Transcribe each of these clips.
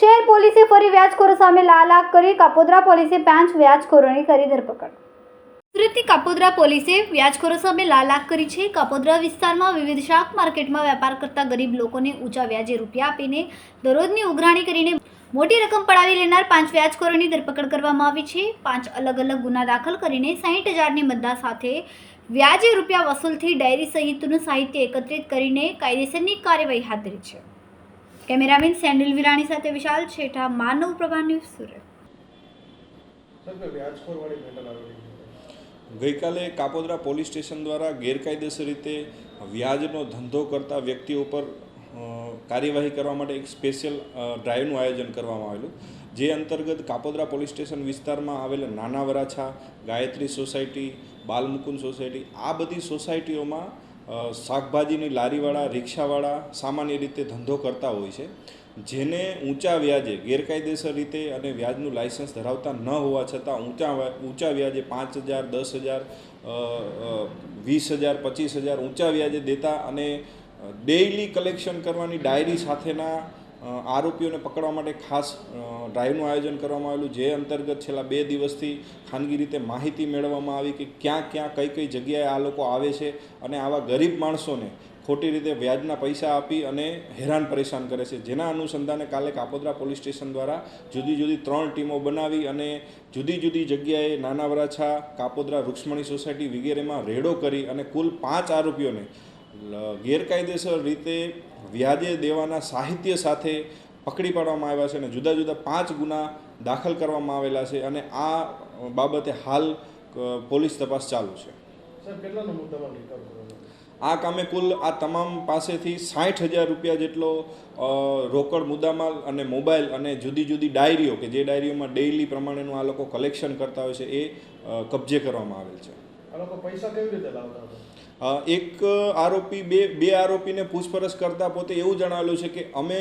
શહેર પોલીસે ફરી વ્યાજખોરો સામે લાલાક કરી કાપોદ્રા પોલીસે પાંચ વ્યાજખોરોની કરી ધરપકડ. સુરતની કાપોદ્રા પોલીસે વ્યાજખોરો સામે લાલાક કરી છે. કાપોદ્રા વિસ્તારમાં વિવિધ શાક માર્કેટમાં વેપાર કરતા ગરીબ લોકોને ઊંચા વ્યાજે રૂપિયા આપીને દરરોજની ઉઘરાણી કરીને મોટી રકમ પડાવી લેનાર પાંચ વ્યાજખોરોની ધરપકડ કરવામાં આવી છે. પાંચ અલગ અલગ ગુના દાખલ કરીને સાહીઠ હજારની મદ્દા સાથે વ્યાજે રૂપિયા વસૂલથી ડાયરી સહિતનું સાહિત્ય એકત્રિત કરીને કાયદેસરની કાર્યવાહી હાથ ધરી છે. કેમેરામેન સેન્ડિલ વિરાણી સાથે વિશાલ છેઠા, માનવ પ્રભા ન્યૂઝ સુરત. ગઈકાલે કાપોદરા પોલીસ સ્ટેશન દ્વારા ગેરકાયદેસર રીતે વ્યાજનો ધંધો કરતા વ્યક્તિઓ પર કાર્યવાહી કરવા માટે એક સ્પેશિયલ ડ્રાઈવનું આયોજન કરવામાં આવેલું. જે અંતર્ગત કાપોદ્રા પોલીસ સ્ટેશન વિસ્તારમાં આવેલા નાના વરાછા, ગાયત્રી સોસાયટી, બાલમુકુંદ સોસાયટી, આ બધી સોસાયટીઓમાં શાકભાજીની લારીવાળા, રિક્ષાવાળા સામાન્ય રીતે ધંધો કરતા હોય છે, જેને ઊંચા વ્યાજે, ગેરકાયદેસર રીતે અને વ્યાજનું લાયસન્સ ધરાવતા ન હોવા છતાં ઊંચા ઊંચા વ્યાજે પાંચ હજાર, દસ હજાર વીસ હજાર, પચીસ હજાર ઊંચા વ્યાજે દેતા અને ડેઇલી કલેક્શન કરવાની ડાયરી સાથેના આરોપીઓને પકડવા માટે ખાસ ડ્રાઈવનું આયોજન કરવામાં આવેલું, જે અંતર્ગત છેલ્લા બે દિવસથી ખાનગી રીતે માહિતી મેળવવામાં આવી કે ક્યાં ક્યાં કઈ કઈ જગ્યાએ આ લોકો આવે છે અને આવા ગરીબ માણસોને ખોટી રીતે વ્યાજના પૈસા આપી અને હેરાન પરેશાન કરે છે. જેના અનુસંધાને કાલે કાપોદ્રા પોલીસ સ્ટેશન દ્વારા જુદી જુદી ત્રણ ટીમો બનાવી અને જુદી જુદી જગ્યાએ નાના વરાછા કાપોદ્રા રૂક્ષ્મણી સોસાયટી વગેરેમાં રેડો કરી અને કુલ પાંચ આરોપીઓને ગેરકાયદેસર રીતે વ્યાજે દેવાના સાહિત્ય સાથે પકડી પાડવામાં આવ્યા છે અને જુદા જુદા પાંચ ગુના દાખલ કરવામાં આવેલા છે અને આ બાબતે હાલ પોલીસ તપાસ ચાલુ છે. આ કામે કુલ આ તમામ પાસેથી સાઠ હજાર રૂપિયા જેટલો રોકડ મુદ્દામાલ અને મોબાઈલ અને જુદી જુદી ડાયરીઓ કે જે ડાયરીઓમાં ડેઇલી પ્રમાણેનું આ લોકો કલેક્શન કરતા હોય છે એ કબજે કરવામાં આવેલ છે. એક આરોપી, બે બે આરોપીને પૂછપરછ કરતાં પોતે એવું જણાવેલું છે કે અમે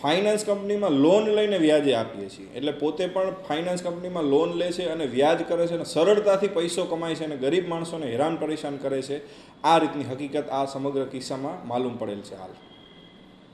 ફાઇનાન્સ કંપનીમાં લોન લઈને વ્યાજે આપીએ છીએ. એટલે પોતે પણ ફાઇનાન્સ કંપનીમાં લોન લે છે અને વ્યાજ કરે છે અને સરળતાથી પૈસો કમાય છે અને ગરીબ માણસોને હેરાન પરેશાન કરે છે. આ રીતની હકીકત આ સમગ્ર કિસ્સામાં માલુમ પડેલ છે હાલ.